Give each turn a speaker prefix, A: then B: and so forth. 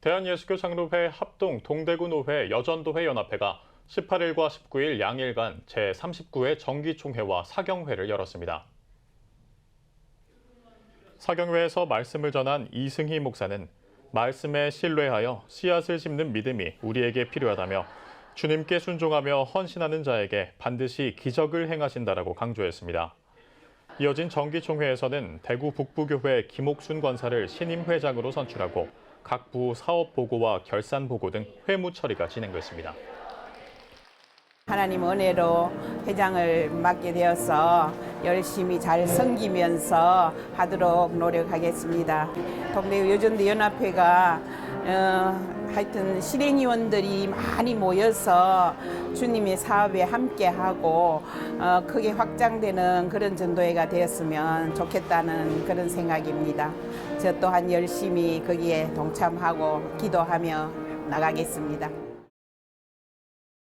A: 대한예수교 장로회 합동 동대구 노회 여전도회 연합회가 18일과 19일 양일간 제39회 정기총회와 사경회를 열었습니다. 사경회에서 말씀을 전한 이승희 목사는 말씀에 신뢰하여 씨앗을 심는 믿음이 우리에게 필요하다며 주님께 순종하며 헌신하는 자에게 반드시 기적을 행하신다라고 강조했습니다. 이어진 정기총회에서는 대구 북부교회 김옥순 권사를 신임 회장으로 선출하고 각 부 사업 보고와 결산 보고 등 회무 처리가 진행됐습니다.
B: 하나님 은혜로 회장을 맡게 되어서 열심히 잘 섬기면서 하도록 노력하겠습니다. 동대 요전대 연합회가 어, 하여튼 실행위원들이 많이 모여서 주님의 사업에 함께하고 어, 크게 확장되는 그런 전도회가 되었으면 좋겠다는 그런 생각입니다. 저 또한 열심히 거기에 동참하고 기도하며 나가겠습니다.